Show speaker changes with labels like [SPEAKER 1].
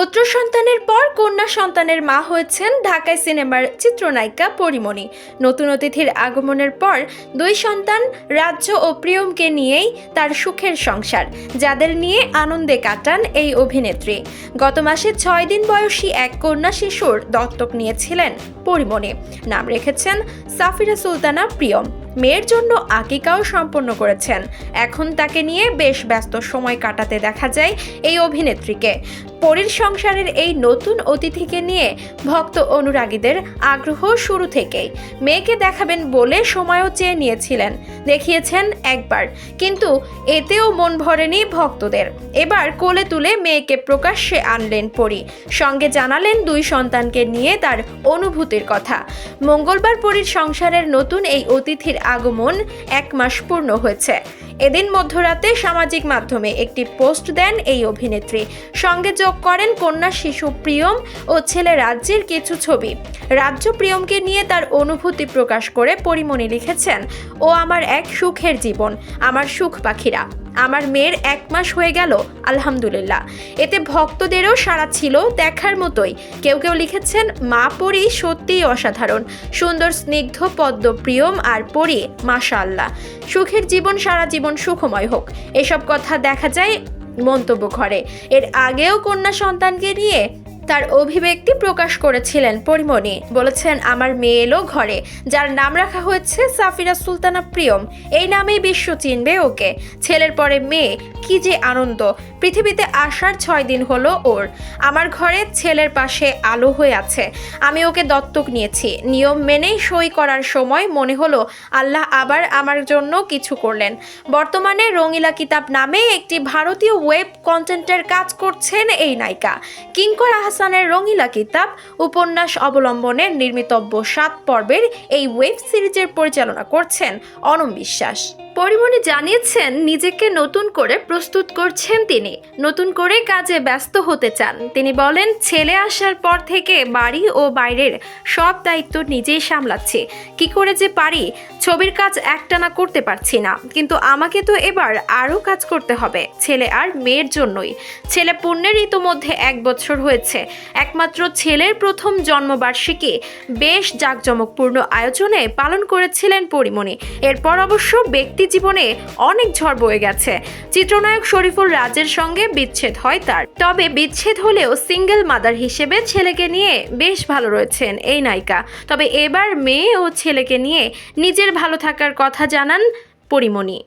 [SPEAKER 1] পুত্র সন্তানের পর কন্যা সন্তানের মা হয়েছেন ঢাকায় সিনেমার চিত্রনায়িকা পরিমণি। নতুন অতিথির আগমনের পর দুই সন্তান রাজ্য ও প্রিয়মকে নিয়েই তার সুখের সংসার, যাদের নিয়ে আনন্দে কাটান এই অভিনেত্রী। গত মাসে ছয় দিন বয়সী এক কন্যা শিশুর দত্তক নিয়েছিলেন পরিমণি। নাম রেখেছেন সাফিরা সুলতানা প্রিয়ম। মেয়ের জন্য আকিকাও সম্পন্ন করেছেন। এখন তাকে নিয়ে বেশ ব্যস্ত সময় কাটাতে দেখা যায় এই অভিনেত্রীকে। পরীর সংসারের এই নতুন অতিথিকে নিয়ে ভক্ত অনুরাগীদের আগ্রহ শুরু থেকেই। মেয়েকে দেখাবেন বলে সময়ও চেয়ে নিয়েছিলেন, দেখিয়েছেন একবার। কিন্তু এতেও মন ভরেনি ভক্তদের। এবার কোলে তুলে মেয়েকে প্রকাশ্যে আনলেন পরী। সঙ্গে জানালেন দুই সন্তানকে নিয়ে তার অনুভূতির কথা। মঙ্গলবার পরীর সংসারের নতুন এই অতিথির আগমন এক মাস পূর্ণ হয়েছে। এদিন মধ্যরাতে সামাজিক মাধ্যমে একটি পোস্ট দেন এই অভিনেত্রী। সঙ্গে যোগ করেন কন্যা শিশু প্রিয়ম ও ছেলে রাজ্যের কিছু ছবি। রাজ্য প্রিয়মকে নিয়ে তার অনুভূতি প্রকাশ করে পরিমণি লিখেছেন, ও আমার এক সুখের জীবন, আমার সুখ পাখিরা। আমার মেয়ের এক মাস হয়ে গেল, আলহামদুলিল্লাহ। এতে ভক্তদেরও সারা ছিল দেখার মতোই। কেউ কেউ লিখেছেন, মা পরি সত্যিই অসাধারণ। সুন্দর, স্নিগ্ধ পদ্ম প্রিয়ম আর পরি মাশা আল্লাহ সুখের জীবন সারা জীবন সুখময় হোক। এসব কথা দেখা যায় মন্তব্য করে এর আগেও কন্যা সন্তানকে নিয়ে তার অভিব্যক্তি প্রকাশ করেছিলেন পরিমণি। বলেছেন, আমার মেয়ে এলো ঘরে, যার নাম রাখা হয়েছে সাফিরা সুলতানা প্রিয়ম। এই নামেই বিশ্ব চিনবে ওকে। ছেলের পরে মেয়ে, কি যে আনন্দ। পৃথিবীতে আসার ছয় দিন হলো ওর। আমার ঘরে ছেলের পাশে আলো হয়ে আছে। আমি ওকে দত্তক নিয়েছি। নিয়ম মেনেই সই করার সময় মনে হলো, আল্লাহ আবার আমার জন্য কিছু করলেন। বর্তমানে রঙিলা কিতাব নামে একটি ভারতীয় ওয়েব কন্টেন্টের কাজ করছেন এই নায়িকা। কিঙ্কর আহসানের রঙিলা কিতাব, উপন্যাস অবলম্বনে নির্মিতব্য সাত পর্বের এই ওয়েব সিরিজের পরিচালনা করছেন অনম বিশ্বাস। পরিমণি জানিয়েছেন, নিজেকে নতুন করে প্রস্তুত করছেন তিনি। নতুন করে কাজে ব্যস্ত হতে চান। তিনি বলেন, ছেলে আসার পর থেকে বাড়ি ও বাইরের সব দায়িত্ব নিজেই সামলাচ্ছি। কি করে যে পারি? ছবির কাজ একটানা করতে পারছি না। কিন্তু আমাকে তো এবার আরও কাজ করতে হবে, ছেলে আর মেয়ের জন্যই। ছেলে পুণ্যের ইতোমধ্যে এক বছর হয়েছে। একমাত্র ছেলের প্রথম জন্মবার্ষিকী বেশ জাঁকজমকপূর্ণ আয়োজনে পালন করেছিলেন পরিমণি। এরপর অবশ্য ব্যক্তি জীবনে অনেক ঝড় বয়ে গেছে। চিত্রনায়ক শরীফুল রাজের সঙ্গে বিচ্ছেদ হয় তার। তবে বিচ্ছেদ হলেও সিঙ্গেল মাদার হিসেবে ছেলেকে নিয়ে বেশ ভালো রয়েছেন এই নায়িকা। তবে এবার মেয়ে ও ছেলেকে নিয়ে নিজের ভালো থাকার কথা জানান পরিমণি।